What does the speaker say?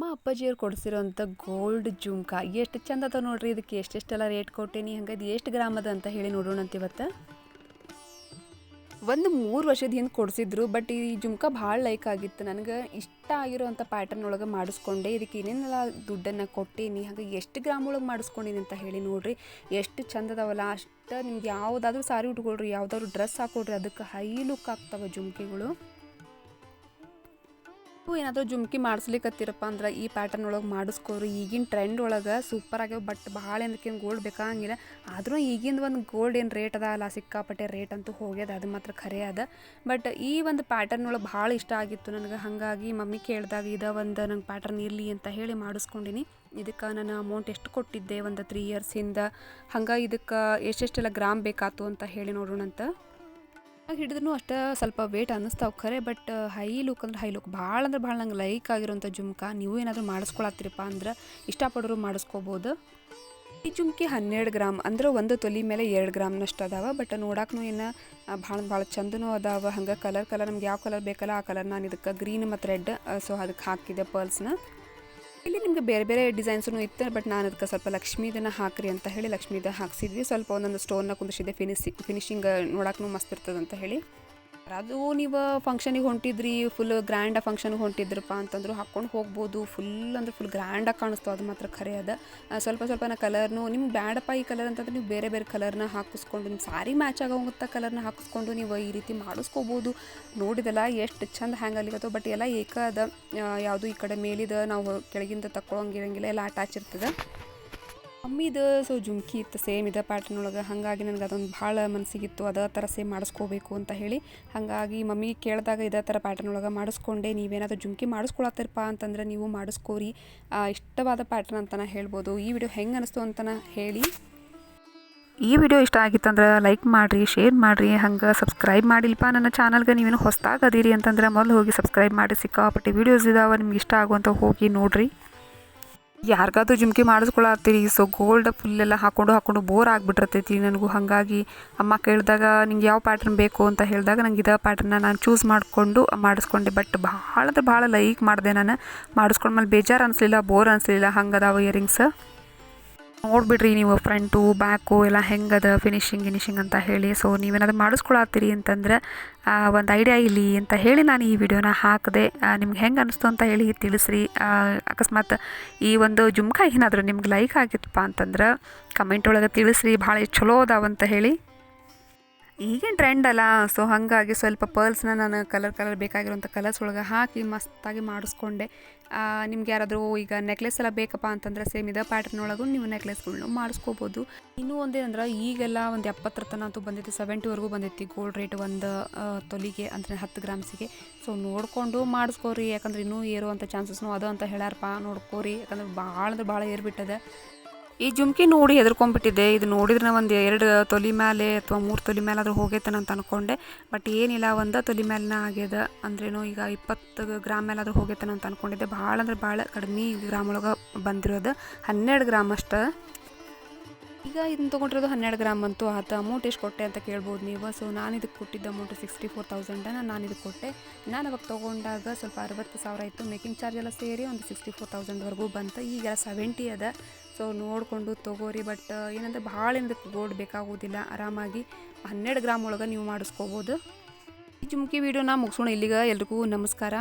ಅಮ್ಮ ಅಪ್ಪಾಜಿಯವ್ರು ಕೊಡಿಸಿರೋಂಥ ಗೋಲ್ಡ್ ಜುಮ್ಕಾ, ಎಷ್ಟು ಚಂದ ಅದ ನೋಡ್ರಿ ಇದಕ್ಕೆ, ಎಷ್ಟೆಷ್ಟೆಲ್ಲ ರೇಟ್ ಕೊಟ್ಟೇನಿ ಹಂಗೆ ಇದು ಎಷ್ಟು ಗ್ರಾಮ್ ಅದ ಅಂತ ಹೇಳಿ ನೋಡೋಣ ಅಂತ ಇವತ್ತು. ಒಂದು ಮೂರು ವರ್ಷದ ಹಿಂದೆ ಕೊಡಿಸಿದ್ರು, ಬಟ್ ಈ ಜುಮ್ಕಾ ಭಾಳ ಲೈಕ್ ಆಗಿತ್ತು. ನನಗೆ ಇಷ್ಟ ಆಗಿರೋವಂಥ ಪ್ಯಾಟರ್ನ್ ಒಳಗೆ ಮಾಡಿಸ್ಕೊಂಡೆ, ಇದಕ್ಕೆ ಏನೇನೆಲ್ಲ ದುಡ್ಡನ್ನು ಕೊಟ್ಟೇನಿ, ಹಾಗೆ ಎಷ್ಟು ಗ್ರಾಮ್ ಒಳಗೆ ಮಾಡಿಸ್ಕೊಂಡಿನಿ ಅಂತ ಹೇಳಿ ನೋಡಿರಿ. ಎಷ್ಟು ಚಂದದವಲ್ಲ ಅಷ್ಟು ನಿಮ್ಗೆ ಯಾವುದಾದ್ರೂ ಸಾರಿ ಉಟ್ಕೊಳ್ರಿ, ಯಾವುದಾದ್ರು ಡ್ರೆಸ್ ಹಾಕೊಳ್ರಿ, ಅದಕ್ಕೆ ಹೈ ಲುಕ್ ಆಗ್ತವೆ ಜುಮ್ಕಿಗಳು. ನೀವು ಏನಾದರೂ ಜುಮ್ಕಿ ಮಾಡಿಸ್ಲಿಕ್ಕತ್ತಿರಪ್ಪ ಅಂದ್ರೆ ಈ ಪ್ಯಾಟರ್ನ್ ಒಳಗೆ ಮಾಡಿಸ್ಕೋರಿ. ಈಗಿನ ಟ್ರೆಂಡ್ ಒಳಗೆ ಸೂಪರ್ ಆಗ್ಯಾವ ಬಟ್ ಭಾಳ ಏನಕ್ಕೆ ಗೋಲ್ಡ್ ಬೇಕಾಗಿಲ್ಲ ಆದರೂ ಈಗಿಂದ ಒಂದು ಗೋಲ್ಡ್ ಏನು ರೇಟ್ ಅದ, ಅಲ್ಲ ಸಿಕ್ಕಾಪಟ್ಟೆ ರೇಟ್ ಅಂತೂ ಹೋಗ್ಯದ, ಅದು ಮಾತ್ರ ಖರೆ ಅದ. ಬಟ್ ಈ ಒಂದು ಪ್ಯಾಟರ್ನ್ ಒಳಗೆ ಭಾಳ ಇಷ್ಟ ಆಗಿತ್ತು ನನಗೆ. ಹಾಗಾಗಿ ಮಮ್ಮಿ ಕೇಳಿದಾಗ ಇದ ಒಂದು ನಂಗೆ ಪ್ಯಾಟರ್ನ್ ಇರಲಿ ಅಂತ ಹೇಳಿ ಮಾಡಿಸ್ಕೊಂಡಿನಿ. ಇದಕ್ಕೆ ನಾನು ಅಮೌಂಟ್ ಎಷ್ಟು ಕೊಟ್ಟಿದ್ದೆ ಒಂದು ತ್ರೀ ಇಯರ್ಸಿಂದ ಹಂಗೆ ಇದಕ್ಕೆ ಎಷ್ಟೆಷ್ಟೆಲ್ಲ ಗ್ರಾಮ್ ಬೇಕಾತು ಅಂತ ಹೇಳಿ ನೋಡೋಣಂತ. ಹಿಡಿದ್ರೂ ಅಷ್ಟೇ ಸ್ವಲ್ಪ ವೇಟ್ ಅನ್ನಿಸ್ತಾವೆ ಖರೆ ಬಟ್ ಹೈ ಲುಕ್ ಅಂದ್ರೆ ಹೈ ಲುಕ್ ಭಾಳ ಅಂದ್ರೆ ಭಾಳ ನಂಗೆ ಲೈಕ್ ಆಗಿರೋಂಥ ಜುಮ್ಕಾ. ನೀವು ಏನಾದರೂ ಮಾಡಿಸ್ಕೊಳತ್ತೀರಪ್ಪ ಅಂದ್ರೆ ಇಷ್ಟಪಡೋರು ಮಾಡಿಸ್ಕೋಬೋದು. ಈ ಜುಮ್ಕಿ ಹನ್ನೆರಡು ಗ್ರಾಮ್ ಅಂದ್ರೆ ಒಂದು ತೊಲಿ ಮೇಲೆ ಎರಡು ಗ್ರಾಮ್ನಷ್ಟು ಅದಾವ. ಬಟ್ ನೋಡಕ್ಕೂ ಏನು ಭಾಳ ಭಾಳ ಚಂದನೂ ಅದಾವ. ಹಂಗೆ ಕಲರ್ ಕಲರ್ ನಮ್ಗೆ ಯಾವ ಕಲರ್ ಬೇಕಲ್ಲ ಆ ಕಲರ್ ನಾನು ಇದಕ್ಕೆ ಗ್ರೀನ್ ಮತ್ತು ರೆಡ್ ಸೊ ಅದಕ್ಕೆ ಹಾಕಿದೆ ಪರ್ಲ್ಸ್ನ ಇಲ್ಲಿ ನಿಮಗೆ ಬೇರೆ ಬೇರೆ ಡಿಸೈನ್ಸೂ ಇತ್ತು ಬಟ್ ನಾನು ಅದಕ್ಕೆ ಸ್ವಲ್ಪ ಲಕ್ಷ್ಮೀದನ್ನ ಹಾಕ್ರಿ ಅಂತ ಹೇಳಿ ಲಕ್ಷ್ಮೀದ ಹಾಕ್ಸಿದ್ವಿ. ಸ್ವಲ್ಪ ಒಂದೊಂದು ಸ್ಟೋನ್ನ ಕುಂದಿಸಿದೆ ಫಿನಿಶಿ ಫಿನಿಶಿಂಗ್ ನೋಡೋಕ್ಕೂ ಮಸ್ತ್ ಇರ್ತದಂತ ಹೇಳಿ. ಅದು ನೀವು ಫಂಕ್ಷನಿಗೆ ಹೊಂಟಿದ್ರಿ ಫುಲ್ ಗ್ರ್ಯಾಂಡಾಗಿ ಫಂಕ್ಷನ್ಗೆ ಹೊಂಟಿದ್ರಪ್ಪ ಅಂತಂದ್ರು ಹಾಕ್ಕೊಂಡು ಹೋಗ್ಬೋದು. ಫುಲ್ ಅಂದ್ರೆ ಫುಲ್ ಗ್ರ್ಯಾಂಡಾಗಿ ಕಾಣಿಸ್ತಾವೆ ಅದು ಮಾತ್ರ ಖರೆ ಅದ. ಸ್ವಲ್ಪ ಸ್ವಲ್ಪ ನಾ ಕಲರ್ನು ನಿಮ್ಗೆ ಬ್ಯಾಡಪ್ಪ ಈ ಕಲರ್ ಅಂತಂದ್ರೆ ನೀವು ಬೇರೆ ಬೇರೆ ಕಲರ್ನ ಹಾಕಿಸ್ಕೊಂಡು ನಿಮ್ಮ ಸಾರಿ ಮ್ಯಾಚ್ ಆಗೋಂಥ ಕಲರ್ನ ಹಾಕಿಸ್ಕೊಂಡು ನೀವು ಈ ರೀತಿ ಮಾಡಿಸ್ಕೋಬೋದು. ನೋಡಿದಲ್ಲ ಎಷ್ಟು ಚಂದ ಹ್ಯಾಂಗ್ ಅಲ್ಲಿಗತ್ತೋ ಬಟ್ ಎಲ್ಲ ಏಕ ಅದ ಯಾವುದು ಈ ಕಡೆ ಮೇಲಿದ, ನಾವು ಕೆಳಗಿಂದ ತಕ್ಕೊಳಂಗಿರಂಗಿಲ್ಲ, ಎಲ್ಲ ಅಟ್ಯಾಚ್ ಇರ್ತದೆ. ಮಮ್ಮಿದು ಸೊ ಜುಮ್ಕಿ ಇತ್ತು, ಸೇಮ್ ಇದೆ ಪ್ಯಾಟರ್ನ್ ಒಳಗೆ. ಹಾಗಾಗಿ ನನಗೆ ಅದೊಂದು ಭಾಳ ಮನಸ್ಸಿಗಿತ್ತು ಅದೇ ಥರ ಸೇಮ್ ಮಾಡಿಸ್ಕೋಬೇಕು ಅಂತ ಹೇಳಿ. ಹಾಗಾಗಿ ಮಮ್ಮಿ ಕೇಳಿದಾಗ ಇದೇ ಥರ ಪ್ಯಾಟರ್ನ್ ಒಳಗೆ ಮಾಡಿಸ್ಕೊಂಡೆ. ನೀವೇನಾದರೂ ಜುಮ್ಕಿ ಮಾಡಿಸ್ಕೊಳತ್ತಿರಪ್ಪ ಅಂತಂದ್ರೆ ನೀವು ಮಾಡಿಸ್ಕೋರಿ. ಇಷ್ಟವಾದ ಪ್ಯಾಟರ್ನ್ ಅಂತಲೇ ಹೇಳ್ಬೋದು. ಈ ವಿಡಿಯೋ ಹೆಂಗೆ ಅನಿಸ್ತು ಅಂತಲೇ ಹೇಳಿ. ಈ ವಿಡಿಯೋ ಇಷ್ಟ ಆಗಿತ್ತಂದ್ರೆ ಲೈಕ್ ಮಾಡಿರಿ, ಶೇರ್ ಮಾಡಿರಿ. ಹಂಗೆ ಸಬ್ಸ್ಕ್ರೈಬ್ ಮಾಡಿಲ್ಲಪ್ಪ ನನ್ನ ಚಾನಲ್ಗೆ. ನೀವೇನು ಹೊಸ್ದಾಗಿ ಅದೀರಿ ಅಂತಂದ್ರೆ ಮೊದಲು ಹೋಗಿ ಸಬ್ಸ್ಕ್ರೈಬ್ ಮಾಡಿ. ಸಿಕ್ಕಾಪಟ್ಟೆ ವೀಡಿಯೋಸ್ ಇದಾವೆ, ನಿಮ್ಗೆ ಇಷ್ಟ ಆಗುವಂಥ ಹೋಗಿ ನೋಡ್ರಿ. ಯಾರಿಗಾದ್ರೂ ಜುಮ್ಕಿ ಮಾಡಿಸ್ಕೊಳತ್ತೀರಿ. ಸೊ ಗೋಲ್ಡ್ ಫುಲ್ಲೆಲ್ಲ ಹಾಕೊಂಡು ಹಾಕೊಂಡು ಬೋರ್ ಆಗಿಬಿಟ್ಟಿರ್ತೈತಿ ನನಗೂ. ಹಾಗಾಗಿ ಅಮ್ಮ ಕೇಳಿದಾಗ ನಿಂಗೆ ಯಾವ ಪ್ಯಾಟ್ರನ್ ಬೇಕು ಅಂತ ಹೇಳಿದಾಗ ನಂಗೆ ಇದೇ ಪ್ಯಾಟ್ರನ್ನ ನಾನು ಚೂಸ್ ಮಾಡಿಕೊಂಡು ಮಾಡಿಸ್ಕೊಂಡೆ. ಬಟ್ ಭಾಳ ಅಂದ್ರೆ ಭಾಳ ಲೈಕ್ ಮಾಡಿದೆ ನಾನು. ಮಾಡಿಸ್ಕೊಂಡ್ಮೇಲೆ ಬೇಜಾರು ಅನಿಸ್ಲಿಲ್ಲ ಬೋರ್ ಅನಿಸ್ಲಿಲ್ಲ. ಹಂಗೆ ಅದಾವ ಇಯರಿಂಗ್ಸ್ ನೋಡ್ಬಿಡ್ರಿ ನೀವು ಫ್ರಂಟು ಬ್ಯಾಕು ಎಲ್ಲ ಹೆಂಗದ ಫಿನಿಶಿಂಗ್ ಗಿನಿಶಿಂಗ್ ಅಂತ ಹೇಳಿ. ಸೊ ನೀವೇನಾದ್ರು ಮಾಡಿಸ್ಕೊಳತ್ತೀರಿ ಅಂತಂದ್ರೆ ಒಂದು ಐಡಿಯಾ ಇಲ್ಲಿ ಅಂತ ಹೇಳಿ ನಾನು ಈ ವಿಡಿಯೋನ ಹಾಕಿದೆ ನಿಮ್ಗೆ ಹೆಂಗೆ ಅನಿಸ್ತು ಅಂತ ಹೇಳಿ ತಿಳಿಸ್ರಿ. ಅಕಸ್ಮಾತ್ ಈ ಒಂದು ಜುಮ್ಕಾ ಏನಾದರೂ ನಿಮ್ಗೆ ಲೈಕ್ ಆಗಿತ್ತಪ್ಪ ಅಂತಂದ್ರೆ ಕಮೆಂಟ್ ಒಳಗೆ ತಿಳಿಸ್ರಿ. ಭಾಳ ಚಲೋ ಅದಾವಂತ ಹೇಳಿ. ಈಗಿನ ಟ್ರೆಂಡ್ ಅಲ್ಲ. ಸೊ ಹಾಗಾಗಿ ಸ್ವಲ್ಪ ಪರ್ಲ್ಸ್ನ ನಾನು ಕಲರ್ ಕಲರ್ ಬೇಕಾಗಿರುವಂಥ ಕಲರ್ಸ್ ಒಳಗೆ ಹಾಕಿ ಮಸ್ತಾಗಿ ಮಾಡಿಸ್ಕೊಂಡೆ. ನಿಮ್ಗೆ ಯಾರಾದರೂ ಈಗ ನೆಕ್ಲೆಸ್ ಎಲ್ಲ ಬೇಕಪ್ಪ ಅಂತಂದ್ರೆ ಸೇಮ್ ಇದೇ. ಪ್ಯಾಟರ್ನ್ ಒಳಗೂ ನೀವು ನೆಕ್ಲೆಸ್ಗಳ್ನು ಮಾಡಿಸ್ಕೋಬೋದು. ಇನ್ನೂ ಒಂದೇನಂದ್ರೆ ಈಗೆಲ್ಲ ಒಂದು ಎಪ್ಪತ್ತರ ತನ ಅಂತೂ ಬಂದೈತಿ. ಸೆವೆಂಟಿವರೆಗೂ ಬಂದೈತಿ ಗೋಲ್ಡ್ ರೇಟ್ ಒಂದು ತೊಲಿಗೆ ಅಂದರೆ ಹತ್ತು ಗ್ರಾಮ್ಸಿಗೆ. ಸೊ ನೋಡಿಕೊಂಡು ಮಾಡಿಸ್ಕೋರಿ. ಯಾಕಂದ್ರೆ ಇನ್ನೂ ಏರುವಂಥ ಚಾನ್ಸಸ್ನು ಅದು ಅಂತ ಹೇಳ್ಯಾರಪ್ಪ. ನೋಡ್ಕೋರಿ. ಯಾಕಂದ್ರೆ ಭಾಳ ಅಂದ್ರೆ ಭಾಳ ಏರ್ಬಿಟ್ಟದೆ ಈ ಜುಮ್ಕಿ ನೋಡಿ ಹೆದರ್ಕೊಂಡ್ಬಿಟ್ಟಿದ್ದೆ ಇದು ನೋಡಿದ್ರೆ ಒಂದು ಎರಡು ತೊಲಿ ಮೇಲೆ ಅಥವಾ ಮೂರು ತೊಲಿ ಮೇಲೆ ಆದರೂ ಹೋಗೈತನ ಅಂತ ಅನ್ಕೊಂಡೆ. ಬಟ್ ಏನಿಲ್ಲ, ಒಂದು ತೊಲಿ ಮೇಲಿನ ಆಗ್ಯದ. ಅಂದ್ರೇನು ಈಗ ಇಪ್ಪತ್ತು ಗ್ರಾಮ್ ಮೇಲಾದರೂ ಹೋಗೈತನ ಅಂತ ಅನ್ಕೊಂಡಿದ್ದೆ. ಭಾಳ ಅಂದ್ರೆ ಭಾಳ ಕಡಿಮೆ ಗ್ರಾಮ್ ಒಳಗೆ ಬಂದಿರೋದು. ಹನ್ನೆರಡು ಗ್ರಾಮ್ ಅಷ್ಟೇ. ಈಗ ಇದನ್ನ ತೊಗೊಂಡಿರೋದು ಹನ್ನೆರಡು ಗ್ರಾಮ್ ಅಂತೂ ಆತ ಅಮೌಂಟ್ ಎಷ್ಟು ಕೊಟ್ಟೆ ಅಂತ ಕೇಳ್ಬೋದು ನೀವು. ಸೊ ನಾನು ಇದಕ್ಕೆ ಕೊಟ್ಟಿದ್ದ ಅಮೌಂಟ್ ಸಿಕ್ಸ್ಟಿ ಫೋರ್ ತೌಸಂಡನ್ನು ನಾನು ಇದಕ್ಕೆ ಕೊಟ್ಟೆ. ನಾನು ಅವಾಗ ತೊಗೊಂಡಾಗ ಸ್ವಲ್ಪ ಅರವತ್ತು ಸಾವಿರ ಇತ್ತು. ಮೇಕಿಂಗ್ ಚಾರ್ಜ್ ಎಲ್ಲ ಸೇರಿ ಒಂದು ಸಿಕ್ಸ್ಟಿ ಫೋರ್ ತೌಸಂಡ್ವರೆಗೂ ಬಂತು. ಈಗ ಸೆವೆಂಟಿ ಅದ. ಸೊ ನೋಡಿಕೊಂಡು ತೊಗೋರಿ. ಬಟ್ ಏನಂದ್ರೆ ಭಾಳ ಏನದಕ್ಕೆ ಗೋಲ್ಡ್ ಬೇಕಾಗೋದಿಲ್ಲ. ಆರಾಮಾಗಿ ಹನ್ನೆರಡು ಗ್ರಾಮ್ ಒಳಗೆ ನೀವು ಮಾಡಿಸ್ಕೋಬೋದು. ಈ ಚುಮ್ಕಿ ವೀಡಿಯೋನ ಮುಗಿಸೋಣ ಇಲ್ಲಿಗೆ ಎಲ್ರಿಗೂ ನಮಸ್ಕಾರ.